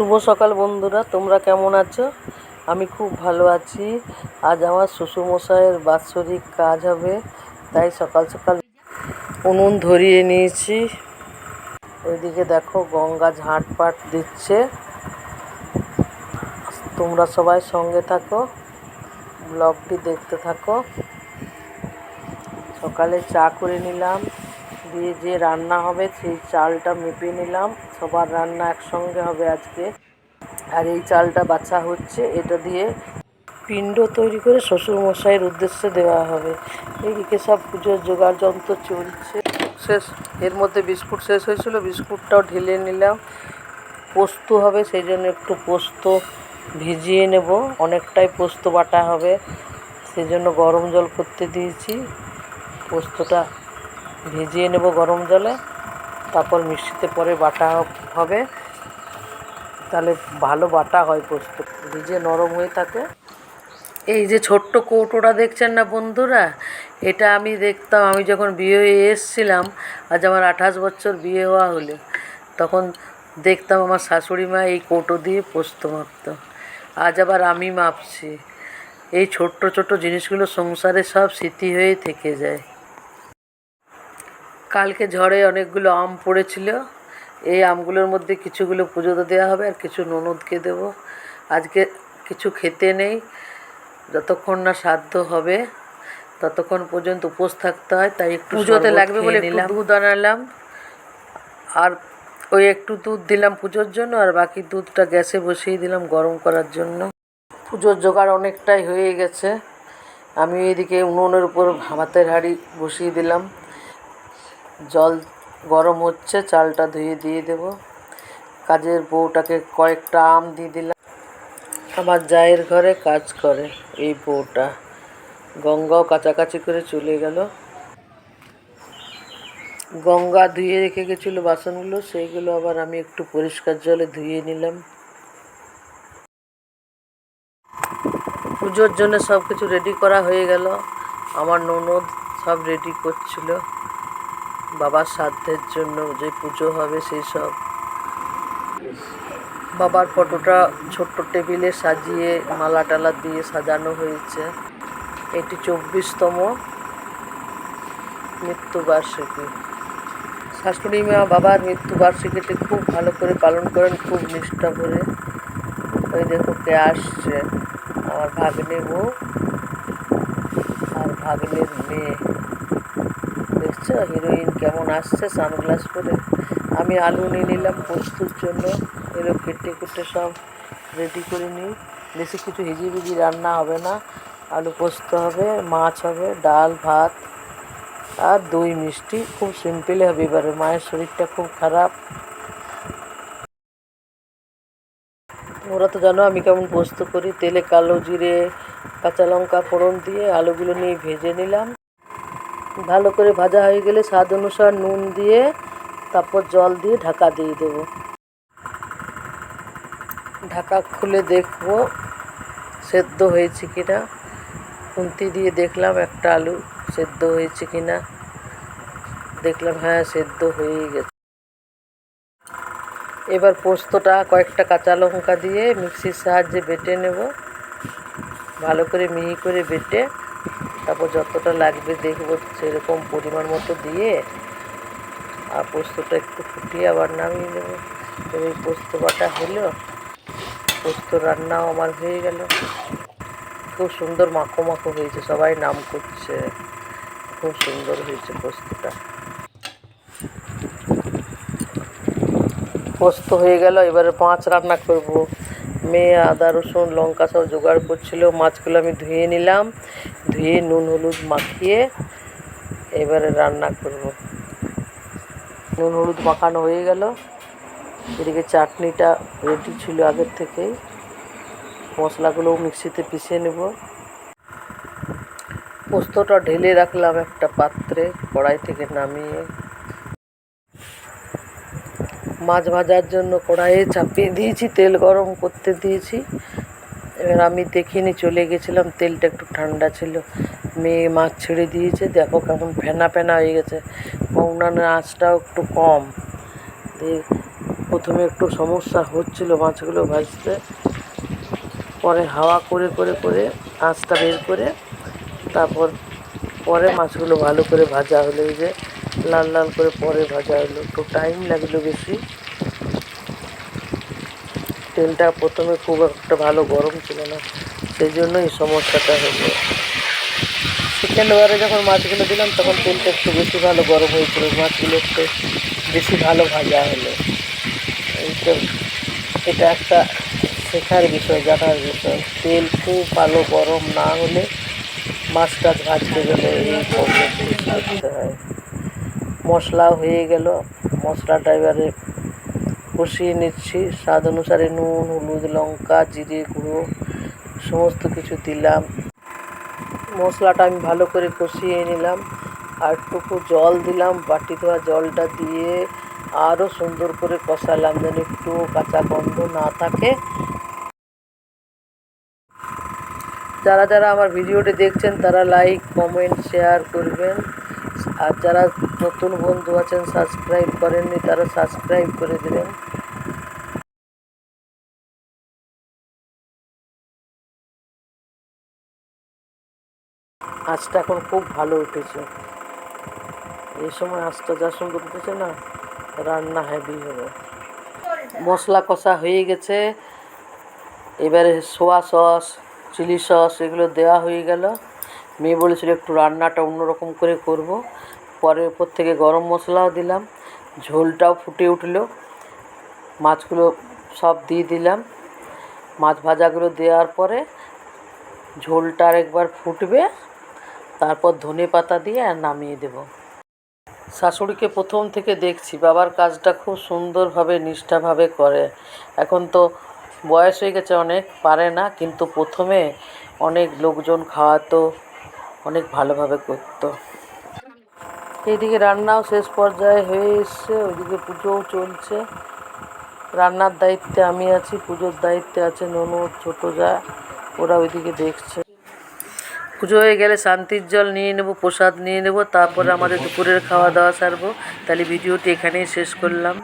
শুভ সকাল বন্ধুরা, তোমরা কেমন আছো? আমি খুব ভালো আছি। আজ আমার শ্বশুরমশাইয়ের বাৎসরিক কাজ হবে, তাই সকাল সকাল উনুন ধরিয়ে নিয়েছি। ওইদিকে দেখো গঙ্গা ঝাঁট পাট দিচ্ছে। তোমরা সবাই সঙ্গে থাকো, ব্লগটি দেখতে থাকো। সকালে চা করে নিলাম। দিয়ে যে রান্না হবে, সেই চালটা মেপে নিলাম। সবার রান্না একসঙ্গে হবে আজকে। আর এই চালটা বাছা হচ্ছে, এটা দিয়ে পিণ্ড তৈরি করে শ্বশুরমশাইয়ের উদ্দেশ্যে দেওয়া হবে। এদিকে সব পুজোর জোগাড় যন্ত্র চলছে। শেষ, এর মধ্যে বিস্কুট শেষ হয়েছিল, বিস্কুটটাও ঢেলে নিলাম। পোস্ত হবে, সেই জন্য একটু পোস্ত ভিজিয়ে নেব। অনেকটাই পোস্ত বাটা হবে, সেই জন্য গরম জল করতে দিয়েছি। পোস্তটা ভিজিয়ে নেব গরম জলে, তারপর মিষ্টিতে পরে বাটা হবে। তাহলে ভালো বাটা হয় পোস্ত, ভিজে নরম হয়ে থাকে। এই যে ছোট্ট কৌটোটা দেখছেন না বন্ধুরা? এটা আমি দেখতাম, আমি যখন বিয়ে হয়ে এসছিলাম, আজ আমার আঠাশ বছর বিয়ে হওয়া হলে, তখন দেখতাম আমার শাশুড়ি মা এই কৌটো দিয়ে পোস্ত মাপতো আজ আবার আমি মাপছি। এই ছোট্ট ছোট্ট জিনিসগুলো সংসারে সব স্মৃতি হয়ে থেকে যায়। কালকে ঝড়ে অনেকগুলো আম পড়েছিল। এই আমগুলোর মধ্যে কিছুগুলো পুজোতে দেওয়া হবে আর কিছু ননদকে দেবো। আজকে কিছু খেতে নেই। যতক্ষণ না সাধ্য হবে ততক্ষণ পর্যন্ত উপোস থাকতে হয় তাই একটু পুজোতে লাগবে বলে একটু দুধ আনালাম। আর ওই একটু দুধ দিলাম পুজোর জন্য আর বাকি দুধটা গ্যাসে বসিয়ে দিলাম গরম করার জন্য। পুজোর জোগাড় অনেকটাই হয়ে গেছে। আমি এদিকে উনুনের উপর ভাতের হাঁড়ি বসিয়ে দিলাম। জল গরম হচ্ছে, চালটা ধুয়ে দিয়ে দেব। কাজের বউটাকে কয়েকটা আম দিয়ে দিলাম। আমার জায়ের ঘরে কাজ করে এই বউটা। গঙ্গাও কাছাকাছি করে চলে গেল। গঙ্গা ধুয়ে রেখে গেছিল বাসনগুলো, সেইগুলো আবার আমি একটু পরিষ্কার জলে ধুয়ে নিলাম। পুজোর জন্য সব কিছু রেডি করা হয়ে গেল। আমার ননদ সব রেডি করছিল। বাবার শ্রাদ্ধের জন্য যে পুজো হবে সেই সব। বাবার ফটোটা ছোট্ট টেবিলে সাজিয়ে মালা টালা দিয়ে সাজানো হয়েছে। এটি চব্বিশতম মৃত্যুবার্ষিকী। শাশুড়ি মা বাবার মৃত্যুবার্ষিকীটি খুব ভালো করে পালন করেন, খুব নিষ্ঠা করে। ওই দেখো কে আসছে, আমার ভাগ্নে বউ আর ভাগ্নের মেয়ে। দেখছ? হিরোইন কেমন আসছে? সানগ্লাস পরে। আমি আলু নিয়ে নিলাম পোস্তুর জন্য। এগুলো কেটে কুটে সব রেডি করে নিই। বেশি কিছু হিজিবিজি রান্না হবে না। আলু পোস্ত হবে, মাছ হবে, ডাল, ভাত আর দই, মিষ্টি। খুব সিম্পলে হবে এবারে। মায়ের শরীরটা খুব খারাপ। ওরা তো জানো আমি কেমন পোস্ত করি। তেলে কালো জিরে, কাঁচা লঙ্কা ফোড়ন দিয়ে আলুগুলো নিয়ে ভেজে নিলাম। ভালো করে ভাজা হয়ে গেলে স্বাদ অনুসার নুন দিয়ে, তারপর জল দিয়ে ঢাকা দিয়ে দেব। ঢাকা খুলে দেখব, সেদ্ধ হয়েছে কিনা। খুন্তি দিয়ে দেখলাম একটা আলু সেদ্ধ হয়েছে কিনা। দেখলাম হ্যাঁ সেদ্ধ হয়েই গেছে। এবার পোস্তটা কয়েকটা কাঁচা লঙ্কা দিয়ে মিক্সির সাহায্যে বেটে নেব। ভালো করে মিহি করে বেটে তারপর যতটা লাগবে দেখব সেরকম পরিমাণ মতো দিয়ে আর পোস্তটা একটু ফুটিয়ে আবার নামিয়ে নেব। এই পোস্ত বাটা হলো, পোস্ত রান্নাও আমার হয়ে গেল। খুব সুন্দর মাখো মাখো হয়েছে, সবাই নাম করছে। খুব সুন্দর হয়েছে পোস্তটা। পোস্ত হয়ে গেল, এবারে পাঁচ রান্না করব। মেয়ে, আদা, রসুন, লঙ্কা সব জোগাড় করছিল। মাছগুলো আমি ধুয়ে নিলাম। ধুয়ে নুন, হলুদ মাখিয়ে এবারে রান্না করব। নুন, হলুদ মাখানো হয়ে গেল। এদিকে চাটনিটা রেডি ছিল আগের থেকেই। মশলাগুলোও মিক্সিতে পিষে নেব। পোস্তটা ঢেলে রাখলাম একটা পাত্রে কড়াই থেকে নামিয়ে। মাছ ভাজার জন্য কড়াইয়ে চাপিয়ে দিয়েছি, তেল গরম করতে দিয়েছি। এবার আমি দেখিনি, চলে গেছিলাম, তেলটা একটু ঠান্ডা ছিল। মেয়ে মাছ ছেড়ে দিয়েছে, দেখো কেমন ফেনা ফেনা হয়ে গেছে। উনানের আঁচটাও একটু কম। প্রথমে একটু সমস্যা হচ্ছিল মাছগুলো ভাজতে। পরে হাওয়া করে করে করে আঁচটা বের করে, তারপর পরে মাছগুলো ভালো করে ভাজা হলে যে। লাল লাল করে পরে ভাজা হলো। একটু টাইম লাগল বেশি। তেলটা প্রথমে খুব একটা ভালো গরম ছিল না সেই জন্য এই সমস্যাটা হলো। সেকেন্ড বারে যখন মাছগুলো দিলাম, তখন তেলটা একটু বেশি ভালো গরম হয়েছিল। মাছগুলো একটু বেশি ভালো ভাজা হলো। এটা একটা শেখার বিষয়, জানার বিষয়। তেল খুব ভালো গরম না হলে মাছ টাছ ভাজতে গেলে এই প্রবলেম হয়। মশলা হয়ে গেল। মশলাটা এবারে কষিয়ে নিচ্ছি। স্বাদ অনুসারে নুন, হলুদ, লঙ্কা, জিরে গুঁড়ো, সমস্ত কিছু দিলাম। মশলাটা আমি ভালো করে কষিয়ে নিলাম। আর টুকু জল দিলাম। বাটি ধোয়া জলটা দিয়ে আরও সুন্দর করে কষালাম যেন একটু কাঁচা গন্ধ না থাকে। যারা যারা আমার ভিডিওটি দেখছেন, তারা লাইক কমেন্ট শেয়ার করবেন। আর যারা নতুন বন্ধু আছেন সাবস্ক্রাইব করেননি, তারা সাবস্ক্রাইব করে দেবেন। আঁচটা এখন খুব ভালো উঠেছে। এই সময় আঁচটা যা সুন্দর উঠেছে না, রান্না হেভি হবে। মশলা কষা হয়ে গেছে। এবারে সোয়া সস, চিলি সস, এগুলো দেওয়া হয়ে গেল। মেয়ে বলেছিল একটু রান্নাটা অন্যরকম করে করব। পরে ওপর থেকে গরম মশলাও দিলাম, ঝোলটাও ফুটে উঠল। মাছগুলো সব দিয়ে দিলাম। মাছ ভাজাগুলো দেওয়ার পরে ঝোলটা একবার ফুটবে, তারপর ধনে পাতা দিয়ে আর নামিয়ে দেব। শাশুড়িকে প্রথম থেকে দেখছি, বাবার কাজটা খুব সুন্দরভাবে, নিষ্ঠাভাবে করে। এখন তো বয়স হয়ে গেছে অনেক, পারে না, কিন্তু প্রথমে অনেক লোকজন খাওয়াতো, অনেক ভালোভাবে করতো। এইদিকে রান্নাও শেষ পর্যায়ে হয়ে এসছে, ওইদিকে পুজোও চলছে। রান্নার দায়িত্বে আমি আছি, পুজোর দায়িত্বে আছে ননদ ছোটো যা, ওরা ওইদিকে দেখছে। পুজো হয়ে গেলে শান্তির জল নিয়ে নেব, প্রসাদ নিয়ে নেব, তারপরে আমাদের দুপুরের খাওয়া দাওয়া সারবো। তাহলে ভিডিওটি এখানেই শেষ করলাম।